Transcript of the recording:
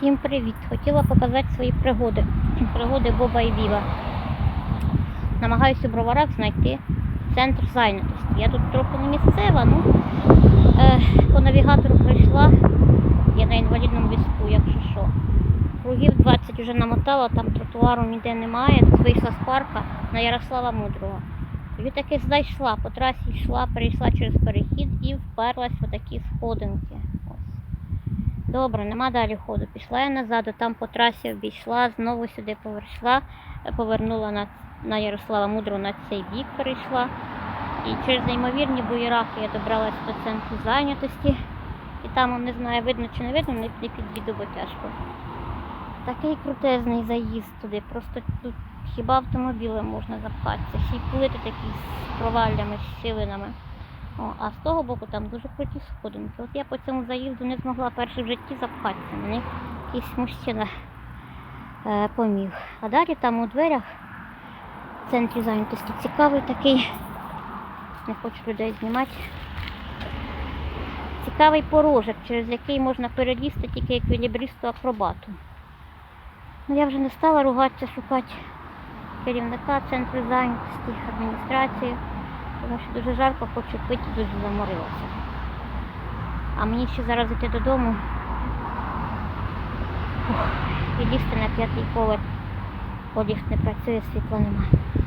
Всім привіт! Хотіла показати свої пригоди. Пригоди Боба і Біба. Намагаюся в броварах знайти центр зайнятості. Я тут трохи не місцева, ну е, по навігатору прийшла. Я на інвалідному візку, якщо що. Кругів 20 вже намотала, там тротуару ніде немає. Тут вийшла з парка на Ярослава Мудрого. І таки знайшла, по трасі йшла, перейшла через перехід і вперлась в такі сходинки. Добре, нема далі ходу. Пішла я назад, а там по трасі обійшла, знову сюди повершла, е, повернула на, на Ярослава Мудрого на цей бік перейшла. І через неймовірні буєраки я добралась до центру зайнятості. І там, не знаю, видно чи не видно, не, під'їду, бо тяжко. Такий крутезний заїзд туди. Просто тут хіба автомобілем можна запхатися. Ще плити такі з проваллями, з щілинами. О, а з того боку там дуже круті сходинки. От я по цьому заїзду не змогла перше в житті запхатися. Мені якийсь мужчина е, поміг. А далі там у дверях в центрі зайнятості цікавий такий. Не хочу людей знімати. Цікавий порожок, через який можна перелізти тільки еквілібристу акробату. Ну я вже не стала ругатися, шукати керівника центру зайнятості, адміністрації, тому що дуже жарко, хочу пити, дуже заморилася. А мені ще зараз йти додому Ух, і лізти на п'ятий поверх, бо ліфт не працює, світла немає.